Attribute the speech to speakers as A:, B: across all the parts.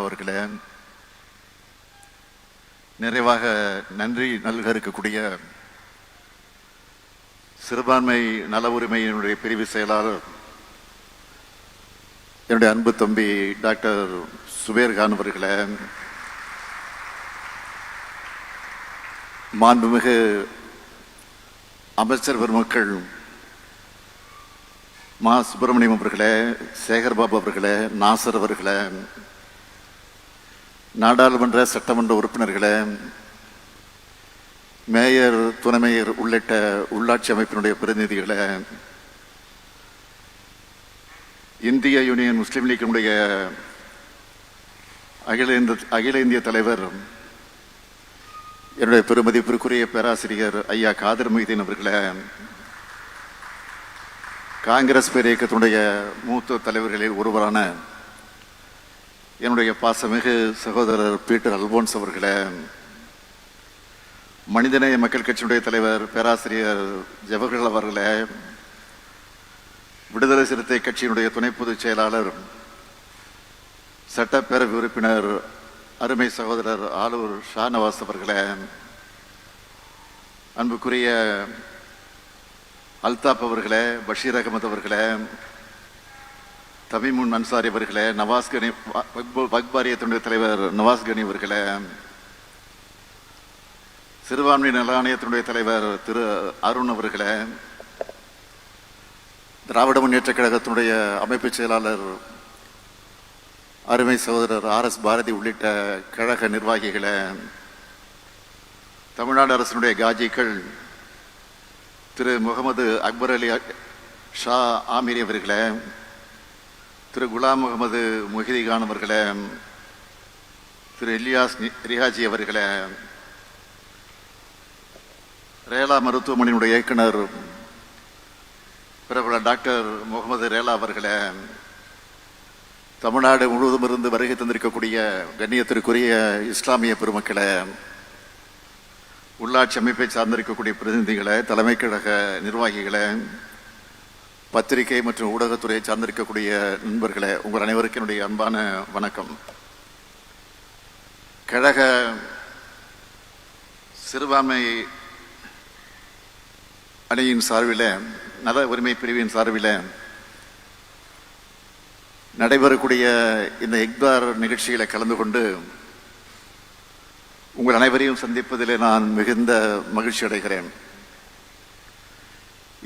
A: அவர்களே நிறைவாக நன்றி நல்க இருக்கக்கூடிய சிறுபான்மை நல உரிமையினுடைய பிரிவு செயலாளர் என்னுடைய அன்பு தம்பி டாக்டர் சுபேர்கான் அவர்களே மாண்புமிகு அமைச்சர் பெருமக்கள் மா சுப்பிரமணியம் அவர்களே சேகர்பாபு அவர்களே நாசர் அவர்களே நாடாளுமன்ற சட்டமன்ற உறுப்பினர்களே மேயர் துணை மேயர் உள்ளிட்ட உள்ளாட்சி அமைப்பினுடைய பிரதிநிதிகளை இந்திய யூனியன் முஸ்லீம் லீக்கினுடைய அகில இந்திய அகில இந்திய தலைவர் என்னுடைய பெருமதிப்பிற்குரிய பேராசிரியர் ஐயா காதர் மொய்தீன் அவர்களே காங்கிரஸ் பேரியக்கத்தினுடைய மூத்த தலைவர்களில் ஒருவரான என்னுடைய பாசமிகு சகோதரர் பீட்டர் அல்போன்ஸ் அவர்களே மனிதநேய மக்கள் கட்சியினுடைய தலைவர் பேராசிரியர் ஜவஹர்லால் அவர்களே விடுதலை சிறுத்தை கட்சியினுடைய துணை பொதுச் செயலாளர் சட்டப்பேரவை உறுப்பினர் அருமை சகோதரர் ஆலூர் ஷாநவாஸ் அவர்களே அன்புக்குரிய அல்தாப் அவர்களே பஷீர் அகமது அவர்களே தமிமுன் அன்சாரி அவர்களே நவாஸ் கனி வக்பாரியத்தினுடைய தலைவர் நவாஸ் கனி அவர்களே சிறுபான்மை நல ஆணையத்தினுடைய தலைவர் திரு அருண் அவர்களே திராவிட முன்னேற்ற கழகத்தினுடைய அமைப்பு செயலாளர் அருமை சகோதரர் ஆர் எஸ் பாரதி உள்ளிட்ட கழக நிர்வாகிகளை தமிழ்நாடு அரசினுடைய காஜிகள் திரு முகமது அக்பர் அலி ஷா ஆமிரி அவர்களே திரு குலாம் முகமது முஹிதி அவர்களே திரு எல்லியாஸ் ரிஹாஜி அவர்களே ரேலா மருத்துவமனையினுடைய இயக்குனர் பிரபல டாக்டர் முகமது ரேலா அவர்களை தமிழ்நாடு முழுவதும் இருந்து வருகை தந்திருக்கக்கூடிய கண்ணியத்திற்குரிய இஸ்லாமிய பெருமக்களை உள்ளாட்சி அமைப்பை சார்ந்திருக்கக்கூடிய பிரதிநிதிகளை தலைமை கழக நிர்வாகிகளை பத்திரிகை மற்றும் ஊடகத்துறையை சார்ந்திருக்கக்கூடிய நண்பர்களே உங்கள் அனைவருக்கும் என்னுடைய அன்பான வணக்கம் கழக சிறுபான்மை அணியின் சார்பில் நல உரிமை பிரிவின் சார்பில் நடைபெறக்கூடிய இந்த இக்தார் நிகழ்ச்சியில் கலந்து கொண்டு உங்கள் அனைவரையும் சந்திப்பதில் நான் மிகுந்த மகிழ்ச்சி அடைகிறேன்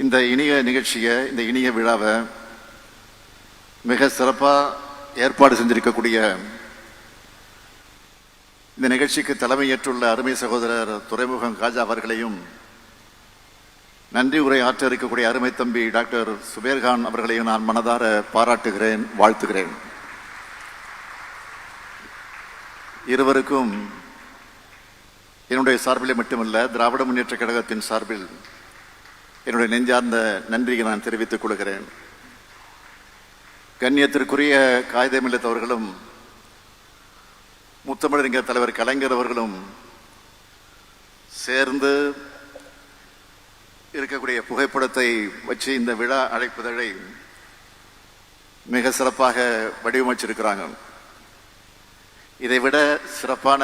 A: இந்த இனிய நிகழ்ச்சியை இந்த இனிய விழாவை மிக சிறப்பாக ஏற்பாடு செஞ்சிருக்கக்கூடிய இந்த நிகழ்ச்சிக்கு தலைமையேற்றுள்ள அருமை சகோதரர் துறைமுகம் காஜா அவர்களையும் நன்றி உரை ஆற்ற இருக்கக்கூடிய அருமை தம்பி டாக்டர் சுபேர்கான் அவர்களையும் நான் மனதார பாராட்டுகிறேன் வாழ்த்துகிறேன் இருவருக்கும் என்னுடைய சார்பிலே மட்டுமல்ல திராவிட முன்னேற்ற கழகத்தின் சார்பில் என்னுடைய நெஞ்சார்ந்த நன்றியை நான் தெரிவித்துக் கொள்கிறேன் கண்ணியத்திற்குரிய காகிதமில்லத் அவர்களும் முத்தமிழறிஞர் தலைவர் கலைஞர் அவர்களும் சேர்ந்து இருக்கக்கூடிய புகைப்படத்தை வச்சு இந்த விழா அழைப்புதழை மிக சிறப்பாக வடிவமைச்சிருக்கிறாங்க இதைவிட சிறப்பான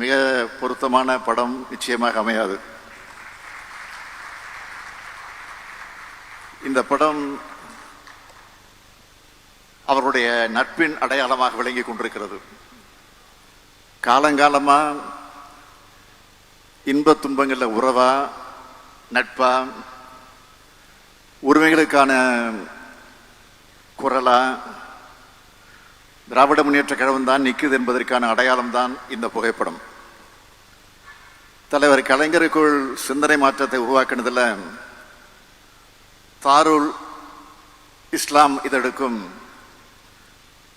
A: மிக பொருத்தமான படம் நிச்சயமாக அமையாது இந்த படம் அவருடைய நட்பின் அடையாளமாக விளங்கி கொண்டிருக்கிறது காலங்காலமா இன்ப துன்பங்களில் உறவா நட்பா உரிமைகளுக்கான குரலா திராவிட முன்னேற்ற கழகம் தான் நிற்குது என்பதற்கான அடையாளம் தான் இந்த புகைப்படம் தலைவர் கலைஞருக்குள் சிந்தனை மாற்றத்தை உருவாக்குனதில் தாருல் இஸ்லாம் இதற்கும்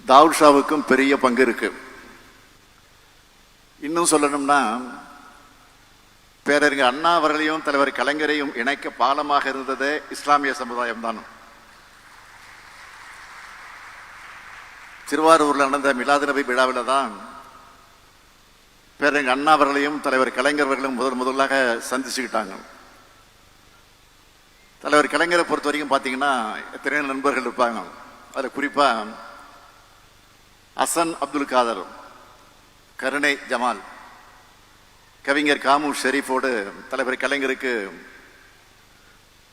A: தாவுஷாவுக்கும் ஷாவுக்கும் பெரிய பங்கு இருக்கு இன்னும் சொல்லணும்னா பேரறிஞர் அண்ணா அவர்களையும் தலைவர் கலைஞரையும் இணைக்க பாலமாக இருந்தது இஸ்லாமிய சமுதாயம் தான் திருவாரூரில் நடந்த மிலாது நபி விழாவில் தான் பேரறிஞர் அண்ணா அவர்களையும் தலைவர் கலைஞர்களும் முதல் முதலாக சந்திச்சுக்கிட்டாங்க தலைவர் கலைஞரை பொறுத்த வரைக்கும் பார்த்தீங்கன்னா எத்தனையோ நண்பர்கள் இருப்பாங்க அதில் குறிப்பாக அசன் அப்துல் காதர் கருணை ஜமால் கவிஞர் காமு ஷெரீஃபோடு தலைவர் கலைஞருக்கு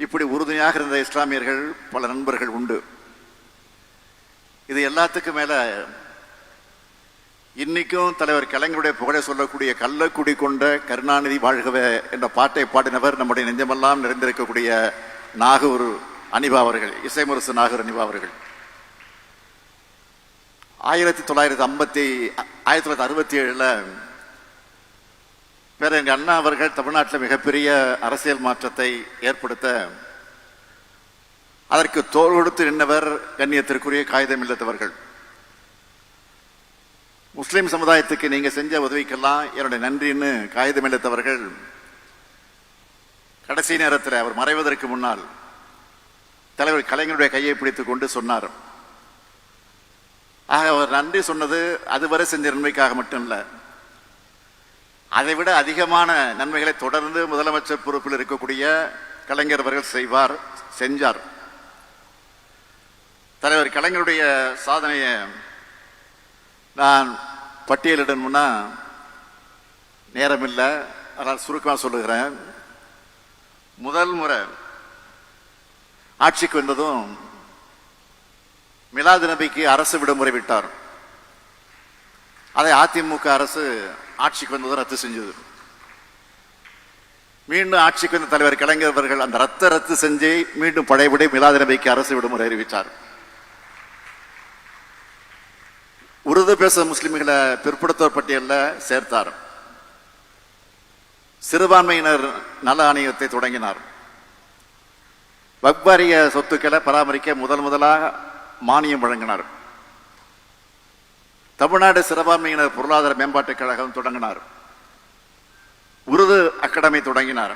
A: இப்படி உறுதுணையாக இருந்த இஸ்லாமியர்கள் பல நண்பர்கள் உண்டு இது எல்லாத்துக்கும் மேலே இன்னைக்கும் தலைவர் கலைஞருடைய புகழை சொல்லக்கூடிய கள்ளக்குடி கொண்ட கருணாநிதி வாழ்கவே என்ற பாட்டை பாடினவர் நம்முடைய நெஞ்சமெல்லாம் நிறைந்திருக்கக்கூடிய நாகூர் அனிபா அவர்கள் இசைமுரசு நாகூர் அனிபா அவர்கள் ஆயிரத்தி தொள்ளாயிரத்தி ஐம்பத்தி ஆயிரத்தி தொள்ளாயிரத்தி அறுபத்தி ஏழில் வேற எங்கள் அண்ணா அவர்கள் தமிழ்நாட்டில் மிகப்பெரிய அரசியல் மாற்றத்தை ஏற்படுத்த அதற்கு தோல் கொடுத்து நின்றவர் கண்ணியத்திற்குரிய காகிதம் இல்லாதவர்கள் முஸ்லீம் சமுதாயத்துக்கு நீங்கள் செஞ்ச உதவிக்கெல்லாம் என்னுடைய நன்றின்னு காகிதம் இல்லாதவர்கள் கடைசி நேரத்தில் அவர் மறைவதற்கு முன்னால் தலைவர் கலைஞருடைய கையை பிடித்து கொண்டு சொன்னார் ஆக அவர் நன்றி சொன்னது அதுவரை செஞ்ச நன்மைக்காக மட்டும் இல்லை அதை விட அதிகமான நன்மைகளை தொடர்ந்து முதலமைச்சர் பொறுப்பில் இருக்கக்கூடிய கலைஞர் அவர்கள் செய்வார் செஞ்சார் தலைவர் கலைஞருடைய சாதனையை நான் பட்டியலிடணும்னா நேரமில்லை அதனால் சுருக்கமாக சொல்லுகிறேன் முதல் முறை ஆட்சிக்கு வந்ததும் மிலாது நபிக்கு அரசு விடுமுறை விட்டார் அதை அதிமுக அரசு ஆட்சிக்கு வந்ததும் ரத்து செஞ்சது மீண்டும் ஆட்சிக்கு வந்த தலைவர் கலைஞர் அவர்கள் அந்த ரத்த ரத்து செஞ்சு மீண்டும் படைபடி மிலாது நபிக்கு அரசு விடுமுறை அறிவித்தார் உருது பேச முஸ்லிம்களை பிற்படுத்தோர் பட்டியலில் சேர்த்தார் சிறுபான்மையினர் நல ஆணையத்தை தொடங்கினார் வக்வாரிய சொத்துக்களை பராமரிக்க முதல் முதலாக மானியம் வழங்கினார் தமிழ்நாடு சிறுபான்மையினர் பொருளாதார மேம்பாட்டுக் கழகம் தொடங்கினார் உருது அகாடமி தொடங்கினார்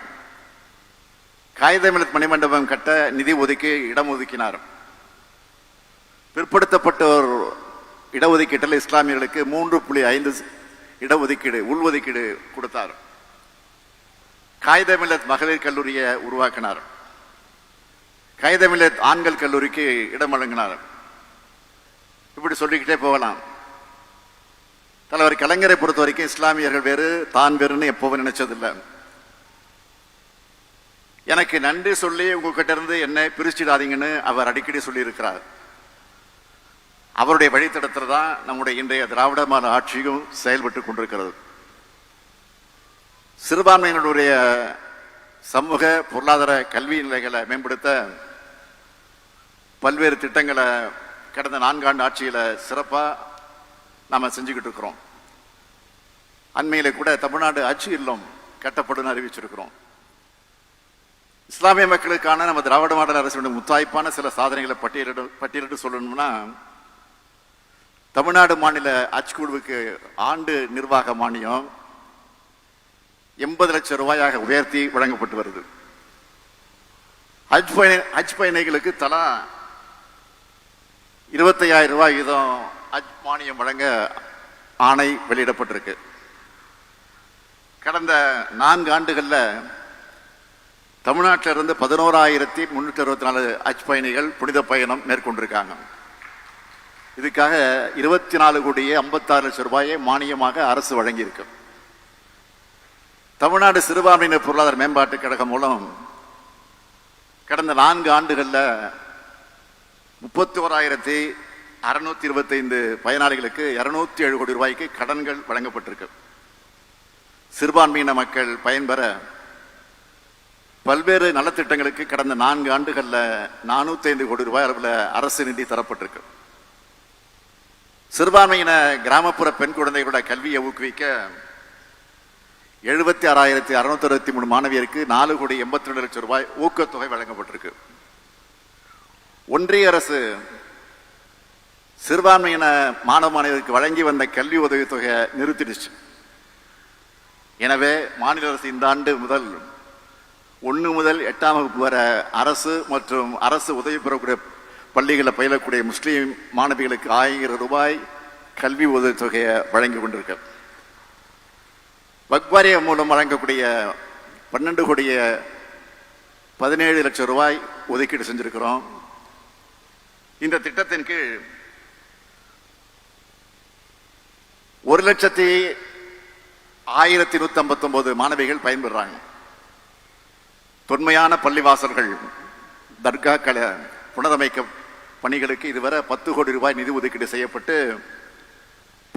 A: காகிதமிழத் மணிமண்டபம் கட்ட நிதி ஒதுக்கி இடம் ஒதுக்கினார் பிற்படுத்தப்பட்டோர் இடஒதுக்கீட்டில் இஸ்லாமியர்களுக்கு மூன்று புள்ளி ஐந்து இடஒதுக்கீடு உள்ஒதுக்கீடு கொடுத்தார் காகிதமில்லத் மகளிர் கல்லூரியை உருவாக்கினார் காகிதமில்லத் ஆண்கள் கல்லூரிக்கு இடம் வழங்கினார் இப்படி சொல்லிக்கிட்டே போகலாம் தலைவர் கலைஞரை பொறுத்த வரைக்கும் இஸ்லாமியர்கள் வேறு தான் வேறுன்னு எப்போவும் நினைச்சதில்லை எனக்கு நன்றி சொல்லி உங்ககிட்ட இருந்து என்னை பிரிச்சிடாதீங்கன்னு அவர் அடிக்கடி சொல்லியிருக்கிறார் அவருடைய வழித்தடத்தில் தான் நம்முடைய இன்றைய திராவிடமான ஆட்சியும் செயல்பட்டு கொண்டிருக்கிறது சிறுபான்மையினுடைய சமூக பொருளாதார கல்வி நிலைகளை மேம்படுத்த பல்வேறு திட்டங்களை கடந்த நான்காண்டு ஆட்சியில் சிறப்பாக நாம் செஞ்சுக்கிட்டு இருக்கிறோம் அண்மையில் கூட தமிழ்நாடு ஆட்சி இல்லம் கட்டப்படும் அறிவிச்சிருக்கிறோம் இஸ்லாமிய மக்களுக்கான நம்ம திராவிட மாடல் அரசினுடைய முத்தாய்ப்பான சில சாதனைகளை பட்டியலிட பட்டியலிட்டு சொல்லணும்னா தமிழ்நாடு மாநில ஆட்சி குழுவுக்கு ஆண்டு நிர்வாக மானியம் எண்பது லட்சம் ரூபாயாக உயர்த்தி வழங்கப்பட்டு வருது ஹஜ் பயணி ஹஜ் பயணிகளுக்கு தலா இருபத்தையாயிரம் ரூபாய் வீதம் ஹஜ் மானியம் வழங்க ஆணை வெளியிடப்பட்டிருக்கு கடந்த நான்கு ஆண்டுகளில் தமிழ்நாட்டிலிருந்து பதினோராயிரத்தி முன்னூற்றி அறுபத்தி நாலு ஹஜ் பயணிகள் புனித பயணம் மேற்கொண்டிருக்காங்க இதுக்காக இருபத்தி நாலு கோடியே ஐம்பத்தாறு லட்சம் ரூபாயை மானியமாக அரசு வழங்கியிருக்கு தமிழ்நாடு சிறுபான்மையினர் பொருளாதார மேம்பாட்டு கழகம் மூலம் கடந்த நான்கு ஆண்டுகளில் முப்பத்தி ஓராயிரத்தி அறுநூத்தி இருபத்தைந்து பயனாளிகளுக்கு இருநூத்தி ஏழு கோடி ரூபாய்க்கு கடன்கள் வழங்கப்பட்டிருக்கு சிறுபான்மையின மக்கள் பயன்பெற பல்வேறு நலத்திட்டங்களுக்கு கடந்த நான்கு ஆண்டுகளில் நானூத்தி ஐந்து கோடி ரூபாய் அளவில் அரசு நிதி தரப்பட்டிருக்கு சிறுபான்மையின கிராமப்புற பெண் குழந்தைகளோட கல்வியை ஊக்குவிக்க எழுபத்தி ஆறாயிரத்தி அறுநூத்தி அறுபத்தி மூணு மாணவியருக்கு நாலு கோடி எண்பத்தி ரெண்டு லட்சம் ரூபாய் ஊக்கத்தொகை வழங்கப்பட்டிருக்கு ஒன்றிய அரசு சிறுபான்மையின மாணவ மாணவருக்கு வழங்கி வந்த கல்வி உதவித்தொகையை நிறுத்திடுச்சு எனவே மாநில அரசு இந்த ஆண்டு முதல் ஒன்று முதல் எட்டாம் வகுப்பு வர அரசு மற்றும் அரசு உதவி பெறக்கூடிய பள்ளிகளில் பயிலக்கூடிய முஸ்லீம் மாணவிகளுக்கு ஆயிரம் ரூபாய் கல்வி உதவித்தொகையை வழங்கி கொண்டிருக்கிறது வக்வாரிய மூலம் வழங்கக்கூடிய பன்னெண்டு கோடிய பதினேழு லட்சம் ரூபாய் ஒதுக்கீடு செஞ்சுருக்கிறோம் இந்த திட்டத்தின் கீழ் ஒரு லட்சத்தி ஆயிரத்தி நூத்தி ஐம்பத்தொம்போது மாணவிகள் பயன்பெறாங்க தொன்மையான பள்ளிவாசல்கள் தர்காக்களை புனரமைக்க பணிகளுக்கு இதுவரை பத்து கோடி ரூபாய் நிதி ஒதுக்கீடு செய்யப்பட்டு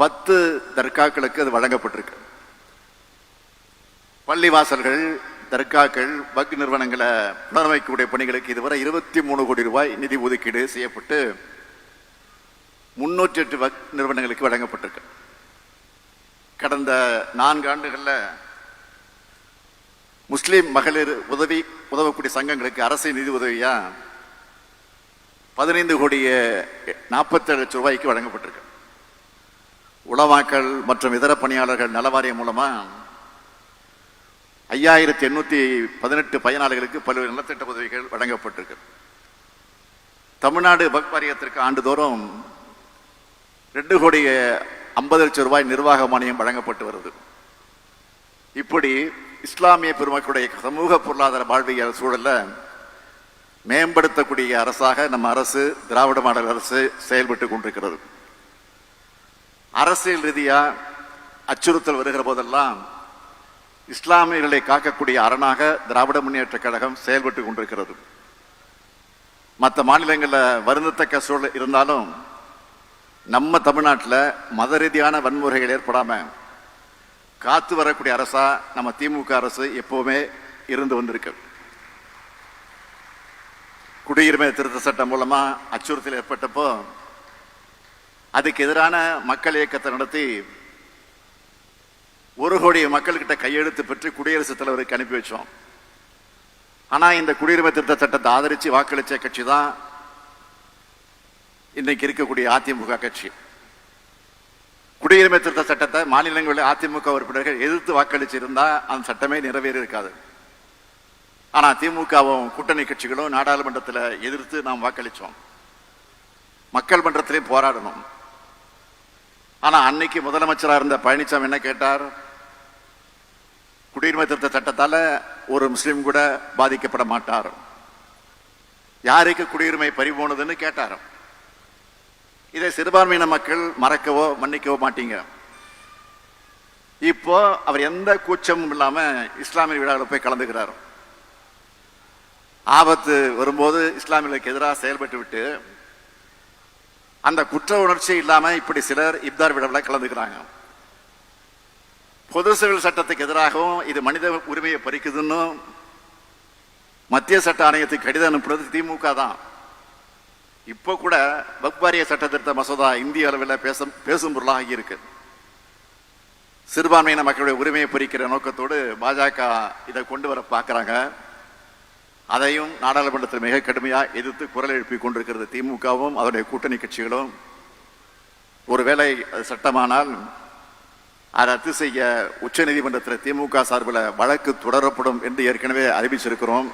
A: பத்து தர்காக்களுக்கு அது வழங்கப்பட்டிருக்கு பள்ளிவாசல்கள் தர்காக்கள் வக் நிறுவனங்களை புனரமைக்கக்கூடிய பணிகளுக்கு இதுவரை இருபத்தி மூணு கோடி ரூபாய் நிதி ஒதுக்கீடு செய்யப்பட்டு முன்னூற்றி எட்டு வக் நிறுவனங்களுக்கு வழங்கப்பட்டிருக்கு கடந்த நான்கு ஆண்டுகளில் முஸ்லீம் மகளிர் உதவி உதவக்கூடிய சங்கங்களுக்கு அரசு நிதி உதவியாக பதினைந்து கோடியே நாற்பத்தேழு லட்சம் ரூபாய்க்கு வழங்கப்பட்டிருக்கு உளவாக்கள் மற்றும் இதர பணியாளர்கள் நலவாரியம் மூலமாக ஐயாயிரத்தி எண்ணூற்றி பதினெட்டு பயனாளிகளுக்கு பல்வேறு நலத்திட்ட உதவிகள் வழங்கப்பட்டிருக்கு தமிழ்நாடு பக் வாரியத்திற்கு ஆண்டுதோறும் ரெண்டு கோடி ஐம்பது லட்சம் ரூபாய் நிர்வாக மானியம் வழங்கப்பட்டு வருது இப்படி இஸ்லாமிய பெருமக்களுடைய சமூக பொருளாதார வாழ்வியல் சூழலில் மேம்படுத்தக்கூடிய அரசாக நம்ம அரசு திராவிட மாடல் அரசு செயல்பட்டு கொண்டிருக்கிறது அரசியல் ரீதியாக அச்சுறுத்தல் வருகிற போதெல்லாம் இஸ்லாமியர்களை காக்கக்கூடிய அரணாக திராவிட முன்னேற்ற கழகம் செயல்பட்டு கொண்டிருக்கிறது மற்ற மாநிலங்களில் வருந்தத்தக்க சூழல் இருந்தாலும் நம்ம தமிழ்நாட்டில் மத ரீதியான வன்முறைகள் ஏற்படாமல் காத்து வரக்கூடிய அரசாக நம்ம திமுக அரசு எப்போவுமே இருந்து வந்திருக்கு குடியுரிமை திருத்த சட்டம் மூலமாக அச்சுறுத்தல் ஏற்பட்டப்போ அதுக்கு எதிரான மக்கள் இயக்கத்தை நடத்தி ஒரு கோடி மக்கள்கிட்ட கையெழுத்து பெற்று குடியரசுத் தலைவருக்கு அனுப்பி வச்சோம் ஆனால் இந்த குடியுரிமை திருத்த சட்டத்தை ஆதரித்து வாக்களித்த கட்சி தான் இன்னைக்கு இருக்கக்கூடிய அதிமுக கட்சி குடியுரிமை திருத்த சட்டத்தை மாநிலங்களில் அதிமுக உறுப்பினர்கள் எதிர்த்து வாக்களிச்சிருந்தா அந்த சட்டமே நிறைவேறி இருக்காது ஆனால் திமுகவும் கூட்டணி கட்சிகளும் நாடாளுமன்றத்தில் எதிர்த்து நாம் வாக்களித்தோம் மக்கள் மன்றத்திலையும் போராடணும் ஆனால் அன்னைக்கு முதலமைச்சராக இருந்த பழனிசாமி என்ன கேட்டார் குடியுரிமை திருத்த சட்டத்தால் ஒரு முஸ்லீம் கூட பாதிக்கப்பட மாட்டார் யாருக்கு குடியுரிமை பறிபோனதுன்னு கேட்டாரோ இதை சிறுபான்மையின மக்கள் மறக்கவோ மன்னிக்கவோ மாட்டீங்க இப்போ அவர் எந்த கூச்சமும் இல்லாமல் இஸ்லாமிய விழாவில் போய் கலந்துக்கிறார் ஆபத்து வரும்போது இஸ்லாமியர்களுக்கு எதிராக செயல்பட்டு விட்டு அந்த குற்ற உணர்ச்சி இல்லாமல் இப்படி சிலர் இப்தார் விழாவில் கலந்துக்கிறாங்க பொது சிவில் சட்டத்துக்கு எதிராகவும் இது மனித உரிமையை பறிக்குதுன்னு மத்திய சட்ட ஆணையத்துக்கு கடிதம் அனுப்புறது திமுக தான் இப்போ கூட வக்பாரிய சட்டத்திருத்த மசோதா இந்திய அளவில் பேச பேசும் பொருளாக இருக்கு சிறுபான்மையின மக்களுடைய உரிமையை பறிக்கிற நோக்கத்தோடு பாஜக இதை கொண்டு வர பார்க்குறாங்க அதையும் நாடாளுமன்றத்தில் மிக கடுமையாக எதிர்த்து குரல் எழுப்பி கொண்டிருக்கிறது திமுகவும் அதனுடைய கூட்டணி கட்சிகளும் ஒருவேளை சட்டமானால் அதை ரத்து செய்ய உச்ச நீதிமன்றத்தில் திமுக சார்பில் வழக்கு தொடரப்படும் என்று ஏற்கனவே அறிவிச்சிருக்கிறோம்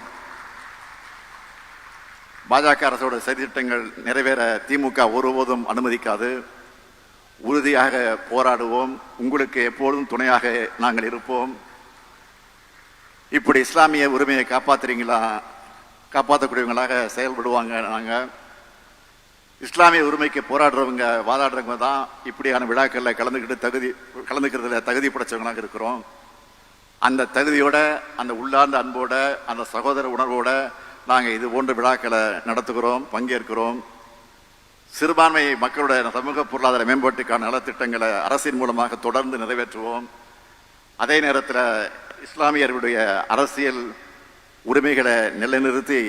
A: பாஜக அரசோட சதித்திட்டங்கள் நிறைவேற திமுக ஒருபோதும் அனுமதிக்காது உறுதியாக போராடுவோம் உங்களுக்கு எப்போதும் துணையாக நாங்கள் இருப்போம் இப்படி இஸ்லாமிய உரிமையை காப்பாற்றுறீங்களா காப்பாற்றக்கூடியவங்களாக செயல்படுவாங்க நாங்கள் இஸ்லாமிய உரிமைக்கு போராடுறவங்க வாதாடுறவங்க தான் இப்படியான விழாக்களில் கலந்துக்கிட்டு தகுதி கலந்துக்கிறதுல தகுதி படைச்சவங்களாக இருக்கிறோம் அந்த தகுதியோட அந்த உள்ளார்ந்த அன்போட அந்த சகோதர உணர்வோட நாங்கள் இது போன்ற விழாக்களை நடத்துகிறோம் பங்கேற்கிறோம் சிறுபான்மை மக்களுடைய சமூக பொருளாதார மேம்பாட்டுக்கான நலத்திட்டங்களை அரசின் மூலமாக தொடர்ந்து நிறைவேற்றுவோம் அதே நேரத்தில் இஸ்லாமியர்களுடைய அரசியல் உரிமைகளை நிலைநிறுத்தி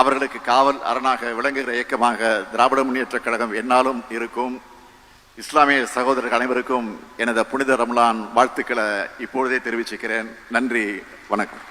A: அவர்களுக்கு காவல் அரணாக விளங்குகிற இயக்கமாக திராவிட முன்னேற்றக் கழகம் என்னாலும் இருக்கும் இஸ்லாமிய சகோதரர்கள் அனைவருக்கும் எனது புனித ரம்லான் வாழ்த்துக்களை இப்பொழுதே தெரிவிச்சுக்கிறேன் நன்றி வணக்கம்